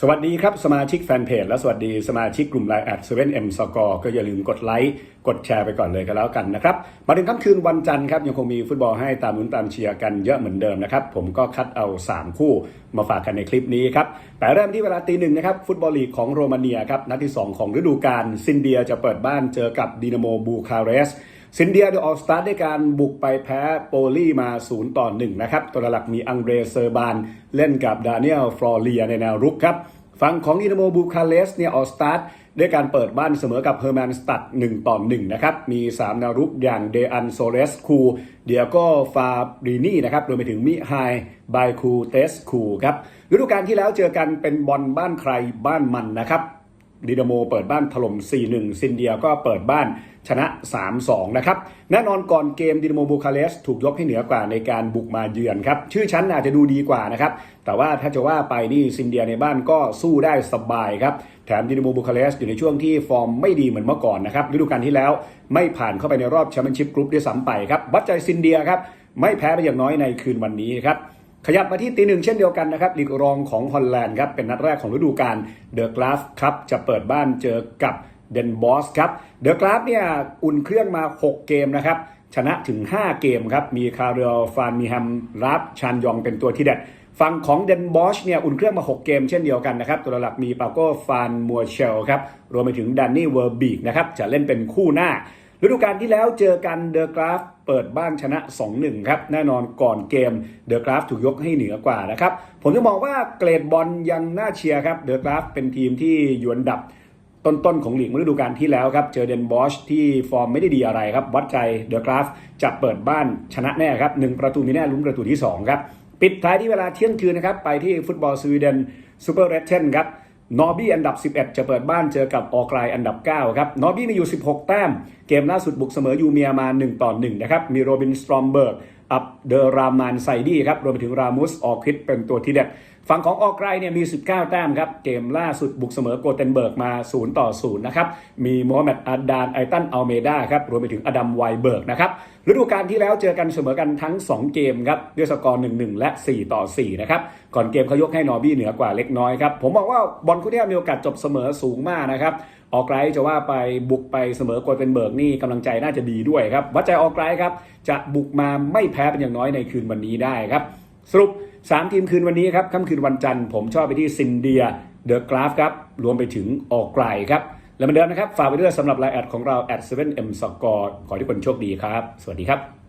สวัสดีครับ สมาชิกแฟนเพจและสวัสดีสมาชิกกลุ่มไลน์แอด 7M Score ก็อย่าลืมกดไลค์กดแชร์ไปก่อนเลยก็แล้วกันนะครับ มาถึงค่ำคืนวันจันทร์ครับ ยังคงมีฟุตบอลให้ตามลุ้นตามเชียร์กันเยอะเหมือนเดิมนะครับ ผมก็คัดเอา 3 คู่มาฝากกันในคลิปนี้ครับแต่เริ่มที่เวลาตีหนึ่งนะครับ ฟุตบอลลีกของโรมาเนียครับนัดที่ 2 ของฤดูกาลซินเดียจะเปิดบ้านเจอกับดินาโมบูคาเรสต์ ซินเดียเดอะออสตาร์ด้วยการบุกไปแพ้โปลีมา 0 ต่อ 1 นะครับ ตัวหลักมีอังเดรเซอร์บาน เล่นกับดานิเอลฟลอเรียในแนวรุกครับ ฝั่งของดินาโมบูคาเรสเนี่ยออสตาร์ด้วยการเปิดบ้านเสมอกับเฮอร์แมนสตัด1ต่อ1นะครับ มี 3 แนวรุกอย่างเดอันโซเรสคู เดียโกฟาบรินีนะครับรวมไปถึงมิไฮบายคูเตสคูครับฤดูกาลที่แล้วเจอกันเป็นบอลบ้านใครบ้านมันนะครับ ดินาโมเปิดบ้านถล่ม 4-1 ซินเดียก็เปิดบ้านชนะ 3-2 นะครับ แน่นอนก่อนเกมดินาโมบูคาเรสถูกยกให้เหนือกว่าในการบุกมาเยือนครับ ชื่อชั้นอาจจะดูดีกว่านะครับ แต่ว่าถ้าจะว่าไปนี่ซินเดียในบ้านก็สู้ได้สบายครับ แถมดินาโมบูคาเรสอยู่ในช่วงที่ฟอร์มไม่ดีเหมือนเมื่อก่อนนะครับฤดูกาลที่แล้วไม่ผ่านเข้าไปในรอบแชมเปี้ยนชิพกรุ๊ปด้วยซ้ำไปครับวัดใจซินเดียครับไม่แพ้ไปอย่างน้อยในคืนวันนี้ครับ ขยับมาที่ตีหนึ่งเช่นเดียวกันนะครับลีกรองของฮอลแลนด์ครับเป็นนัดแรกของฤดูกาลเดอะกราฟครับจะเปิดบ้านเจอกับเดนบอสครับเดอะกราฟเนี่ยอุ่นเครื่องมา 6 เกมนะครับชนะถึง 5 เกมครับมีคาร์เรลฟานมีแฮมรับชานยองเป็นตัวที่เด็ดฝั่งของเดนบอชเนี่ยอุ่นเครื่องมา 6 เกมเช่นเดียวกันนะครับ ตัวหลักมีปาโกฟานมัวเชลครับ รวมไปถึงดันนี่เวอร์บีกนะครับ จะเล่นเป็นคู่หน้า ฤดูกาลที่แล้วเจอกันเดอะกราฟเปิดบ้านชนะ 2-1 ครับ แน่นอนก่อนเกมเดอะกราฟถูกยกให้เหนือกว่านะครับ ผมจะมองว่าเกรดบอลยังน่าเชียร์ครับเดอะกราฟเป็นทีมที่อยู่อันดับต้นๆของหลีกฤดูกาลที่แล้วครับ เจอเดนบอชที่ฟอร์มไม่ได้ดีอะไรครับ วัดใจเดอะกราฟจะเปิดบ้านชนะแน่ครับหนึ่งประตูมีแน่ลุ้นประตูที่ 2 ครับ ปิดท้ายที่เวลาเที่ยงคืนนะครับ ไปที่ฟุตบอลสวีเดนซูเปอร์เรเทนครับ นอร์บี้อันดับ 11 จะเปิดบ้านเจอกับออกไลอันดับ 9 ครับ นอร์บี้มีอยู่ 16 แต้ม เกมล่าสุดบุกเสมอยูเมียมา 1 ต่อ 1 นะครับ มีโรบินสตรอมเบิร์ก อับเดอรามานไซดี้ครับรวมไปถึงรามุสออคิดเป็นตัวที่เด็ด ฝั่งของออกไกรเนี่ยมี 19 แต้มครับ เกมล่าสุดบุกเสมอโกเทนเบิร์กมา 0 ต่อ 0 นะครับ มีโมฮัมเหม็ดอาดานไอตันอัลเมดาครับ รวมไปถึงอดัมไวเบิร์กนะครับฤดูกาลที่แล้วเจอกันเสมอกันทั้ง 2 เกมครับด้วยสกอร์ 1-1 และ 4 ต่อ 4 นะครับ ก่อนเกมเขายกให้นอร์บี้เหนือกว่าเล็กน้อยครับผมบอกว่าบอลคู่นี้มีโอกาสจบเสมอสูงมากนะครับ ออกไกรจะว่าไปบุกไปเสมอโกเทนเบิกนี่กำลังใจน่าจะดีด้วยครับวัดใจออกไกรครับจะบุกมาไม่แพ้เป็นอย่างน้อยในคืนวันนี้ได้ครับ สรุป 3 ทีมคืนวันนี้ครับค่ำคืนวันจันทร์ผมชอบไปที่ซินเดียเดอะกราฟครับรวมไปถึงออกไกลครับและเหมือนเดิมนะครับ ฝากไปด้วยสำหรับไลน์แอดของเรา at 7m score ขอให้ทุกคนโชคดีครับ สวัสดีครับ